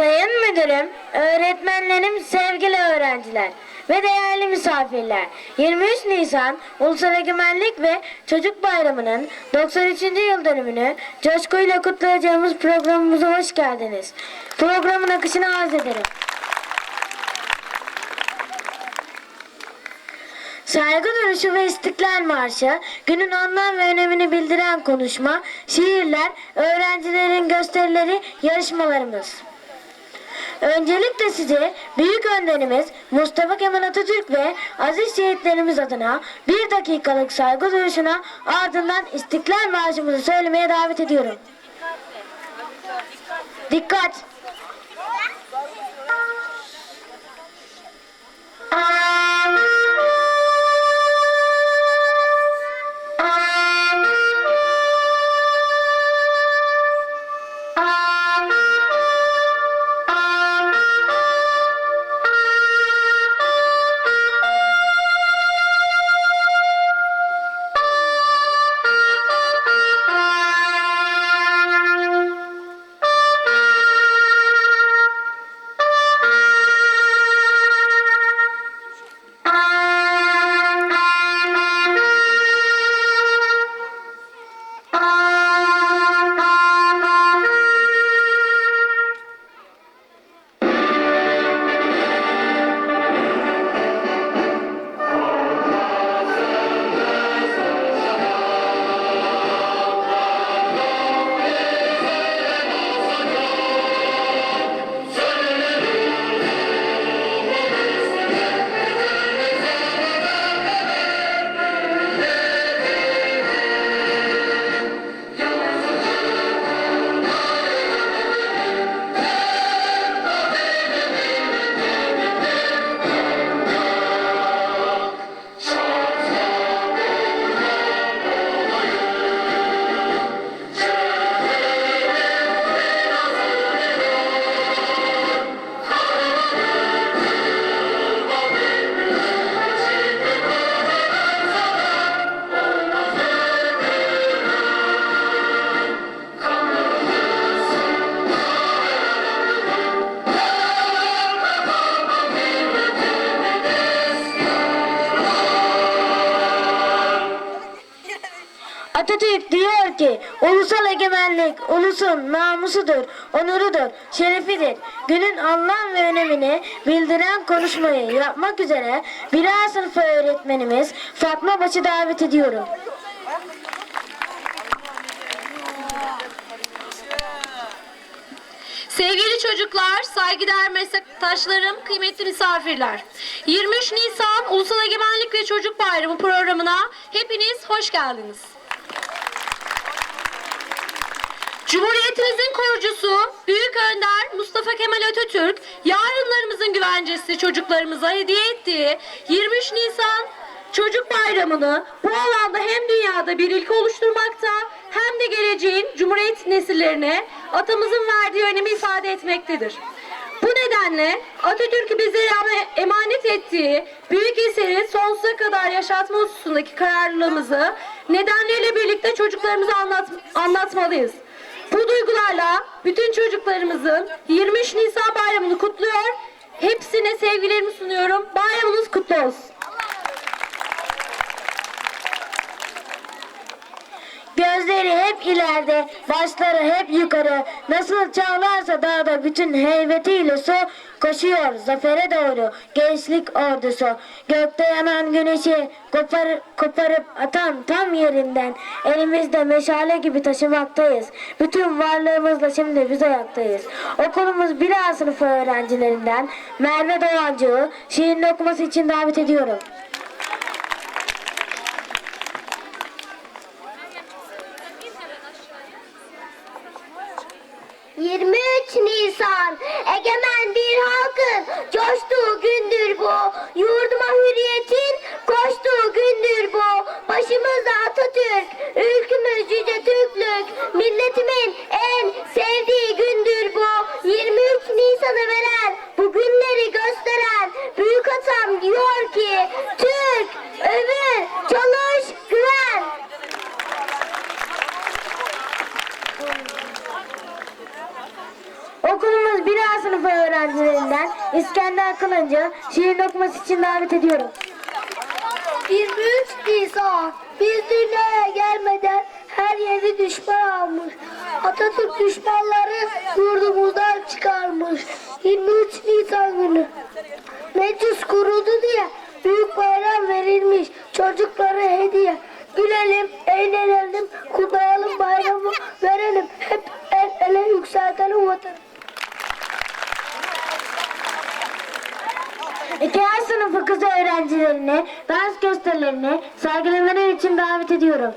Sayın müdürüm, öğretmenlerim, sevgili öğrenciler ve değerli misafirler. 23 Nisan Ulusal Egemenlik ve Çocuk Bayramı'nın 93. yıl dönümünü coşkuyla kutlayacağımız programımıza hoş geldiniz. Programın akışını arz ederim. Saygı duruşu ve İstiklal Marşı, günün anlam ve önemini bildiren konuşma, şiirler, öğrencilerin gösterileri, yarışmalarımız. Öncelikle size büyük önderimiz Mustafa Kemal Atatürk ve aziz şehitlerimiz adına bir dakikalık saygı duruşuna ardından İstiklal Marşımızı söylemeye davet ediyorum. Dikkat! Atatürk diyor ki ulusal egemenlik ulusun namusudur, onurudur, şerefidir. Günün anlam ve önemini bildiren konuşmayı yapmak üzere birer sınıfı öğretmenimiz Fatma Baş'ı davet ediyorum. Sevgili çocuklar, saygıdeğer meslektaşlarım, kıymetli misafirler. 23 Nisan Ulusal Egemenlik ve Çocuk Bayramı programına hepiniz hoş geldiniz. Cumhuriyetimizin kurucusu Büyük Önder Mustafa Kemal Atatürk, yarınlarımızın güvencesi çocuklarımıza hediye ettiği 23 Nisan Çocuk Bayramı'nı bu alanda hem dünyada bir ilk oluşturmakta hem de geleceğin Cumhuriyet nesillerine atamızın verdiği önemi ifade etmektedir. Bu nedenle Atatürk'ü bizlere emanet ettiği büyük eseri sonsuza kadar yaşatma hususundaki kararlılığımızı nedenleriyle birlikte çocuklarımıza anlat, anlatmalıyız. Bu duygularla bütün çocuklarımızın 23 Nisan bayramını kutluyor. Hepsine sevgilerimi sunuyorum. Bayramınız kutlu olsun. Gözleri hep ileride, başları hep yukarı. Nasıl çağlarsa dağda bütün heybetiyle su koşuyor zafere doğru. Gençlik ordusu gökte yanan güneşi kopar, koparıp atan tam yerinden. Elimizde meşale gibi taşımaktayız. Bütün varlığımızla şimdi biz ayaktayız. Okulumuz bir sınıfı öğrencilerinden Merve Doğancı'yı şiirini okuması için davet ediyorum. ...23 Nisan egemen bir halkın coştuğu gündür bu. Yurduma hürriyetin koştuğu gündür bu. Başımızda Atatürk, ülkümüz yüce Türklük. Milletimin en sevdiği gündür bu. 23 Nisan'ı veren, bu günleri gösteren büyük atam diyor ki... öğrencilerinden İskender Kılıncı şiir okuması için davet ediyorum. 23 Nisan biz dünyaya gelmeden her yeri düşman almış. Atatürk düşmanları yurdumuzdan çıkarmış. 23 Nisan günü sınıfı kız öğrencilerini dans gösterilerini sergilemeleri için davet ediyorum.